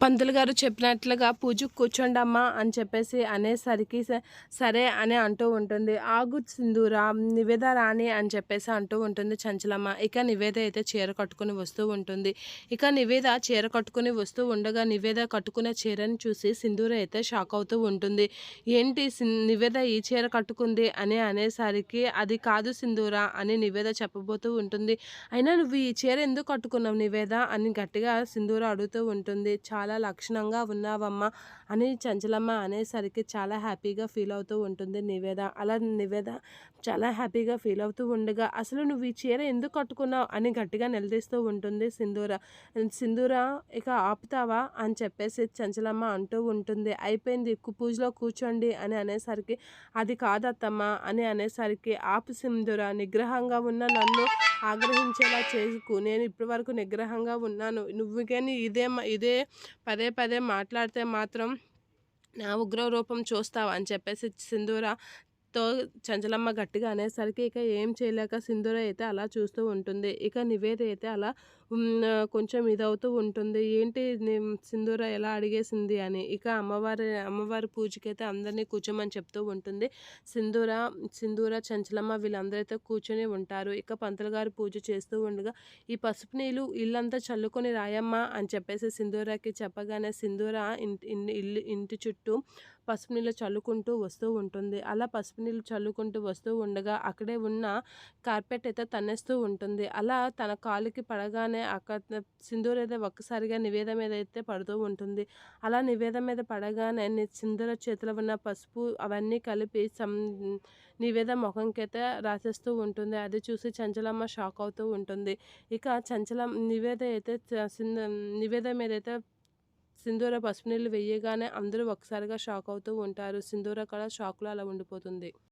పంతులు గారు చెప్పినట్లుగా పూజకు కూర్చోండమ్మా అని చెప్పేసి అనేసరికి సరే అని అంటూ ఉంటుంది. ఆగు సింధూరా నివేద రాణి అని చెప్పేసి అంటూ ఉంటుంది చంచలమ్మ. ఇక నివేద అయితే చీర కట్టుకుని వస్తూ ఉంటుంది. ఇక నివేద చీర కట్టుకుని వస్తూ ఉండగా నివేద కట్టుకునే చీరని చూసి సింధూర అయితే షాక్ అవుతూ ఉంటుంది. ఏంటి నివేద ఈ చీర కట్టుకుంది అని అనేసరికి అది కాదు సింధూర అని నివేద చెప్పబోతూ ఉంటుంది. అయినా నువ్వు ఈ చీర ఎందుకు కట్టుకున్నావు నివేద అని గట్టిగా సింధూర అడుగుతూ ఉంటుంది. చాలా చాలా లక్షణంగా ఉన్నావమ్మా అని చంచలమ్మ అనేసరికి చాలా హ్యాపీగా ఫీల్ అవుతూ ఉంటుంది నివేద. అలా నివేద చాలా హ్యాపీగా ఫీల్ అవుతూ ఉండగా అసలు నువ్వు ఈ చీర ఎందుకు కట్టుకున్నావు? అని గట్టిగా నిలదీస్తూ ఉంటుంది సింధూర. సింధూర ఇక ఆపుతావా? అని చెప్పేసి చంచలమ్మ అంటూ ఉంటుంది. అయిపోయింది పూజలో కూర్చోండి అని అనేసరికి అది కాదత్తమ్మ అని అనేసరికి ఆపు సింధూర నిగ్రహంగా ఉన్న నన్ను ఆగ్రహించేలా చేసుకు. నేను ఇప్పటి వరకు నిగ్రహంగా ఉన్నాను. నువ్వు కానీ ఇదే ఇదే పదే పదే మాట్లాడితే మాత్రం నా ఉగ్ర రూపం చూస్తావు అని చెప్పేసి సింధూర తో చంచలమ్మ గట్టిగా అనేసరికి ఇక ఏం చేయలేక సింధూర అయితే అలా చూస్తూ ఉంటుంది. ఇక నివేద అయితే అలా కొంచెం ఇదవుతూ ఉంటుంది. ఏంటి సింధూర ఎలా అడిగేసింది అని. ఇక అమ్మవారి అమ్మవారి పూజకైతే అందరినీ కూర్చోమని చెప్తూ ఉంటుంది. సింధూర సింధూర చంచలమ్మ వీళ్ళందరైతే కూర్చొని ఉంటారు. ఇక పంతులు గారు పూజ చేస్తూ ఉండగా ఈ పసుపు నీళ్ళు ఇల్లంతా చల్లుకొని రాయమ్మ అని చెప్పేసి సింధూరకి చెప్పగానే సింధూర ఇల్లు ఇంటి చుట్టూ పసుపు నీళ్ళు చల్లుకుంటూ వస్తూ ఉంటుంది. అలా పసుపు నీళ్ళు చల్లుకుంటూ వస్తూ ఉండగా అక్కడే ఉన్న కార్పెట్ అయితే తన్నేస్తూ ఉంటుంది. అలా తన కాలుకి పడగానే అక్కడ సింధూర్ అయితే ఒక్కసారిగా నివేద మీద అయితే పడుతూ ఉంటుంది. అలా నివేద మీద పడగానే సింధూర చేతిలో ఉన్న పసుపు అవన్నీ కలిపి సం నివేద ముఖంకైతే రాసేస్తూ ఉంటుంది. అది చూసి చంచలమ్మ షాక్ అవుతూ ఉంటుంది. ఇక చంచలం నివేద అయితే నివేద మీద అయితే సింధూర పసుపు నీళ్ళు వేయగానే అందరూ ఒకసారిగా షాక్ అవుతూ ఉంటారు. సింధూర కూడా షాక్లో అలా ఉండిపోతుంది.